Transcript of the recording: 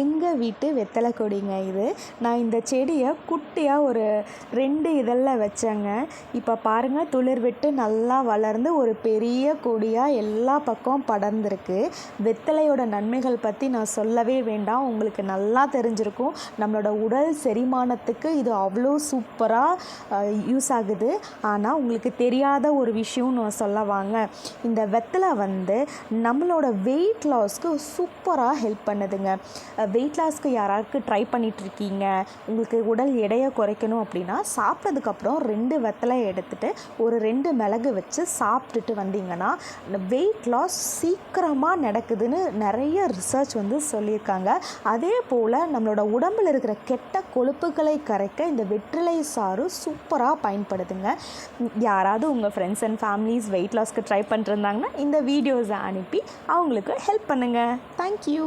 எங்கள் வீட்டு வெத்தலை கொடிங்க இது. நான் இந்த செடியை குட்டியாக ஒரு ரெண்டு இதழில் வச்சேங்க. இப்போ பாருங்கள் துளிர் விட்டு நல்லா வளர்ந்து ஒரு பெரிய கொடியாக எல்லா பக்கம் படர்ந்துருக்கு. வெத்தலையோட நன்மைகள் பற்றி நான் சொல்லவே வேண்டாம். உங்களுக்கு நல்லா தெரிஞ்சிருக்கும். நம்மளோட உடல் செரிமானத்துக்கு இது அவ்வளோ சூப்பராக யூஸ் ஆகுது. ஆனால் உங்களுக்கு தெரியாத ஒரு விஷயம் நான் சொல்ல வாங்க. இந்த வெத்தலை வந்து நம்மளோட வெயிட் லாஸ்க்கு சூப்பராக ஹெல்ப் பண்ணுதுங்க. வெயிட் லாஸ்க்கு யாராருக்கு ட்ரை பண்ணிகிட்ருக்கீங்க உங்களுக்கு உடல் எடையை குறைக்கணும் அப்படின்னா சாப்பிட்டதுக்கப்புறம் ரெண்டு வெத்தலை எடுத்துகிட்டு ஒரு ரெண்டு மிளகு வச்சு சாப்பிட்டுட்டு வந்தீங்கன்னா வெயிட் லாஸ் சீக்கிரமாக நடக்குதுன்னு நிறைய ரிசர்ச் வந்து சொல்லியிருக்காங்க. அதே போல் நம்மளோட உடம்பில் இருக்கிற கெட்ட கொழுப்புகளை கரைக்க இந்த வெற்றிலை சாறு சூப்பராக பயன்படுதுங்க. யாராவது உங்கள் ஃப்ரெண்ட்ஸ் அண்ட் ஃபேமிலிஸ் வெயிட் லாஸ்க்கு ட்ரை பண்ணிருந்தாங்கன்னா இந்த வீடியோஸை அனுப்பி அவங்களுக்கு ஹெல்ப் பண்ணுங்கள் தேங்க்யூ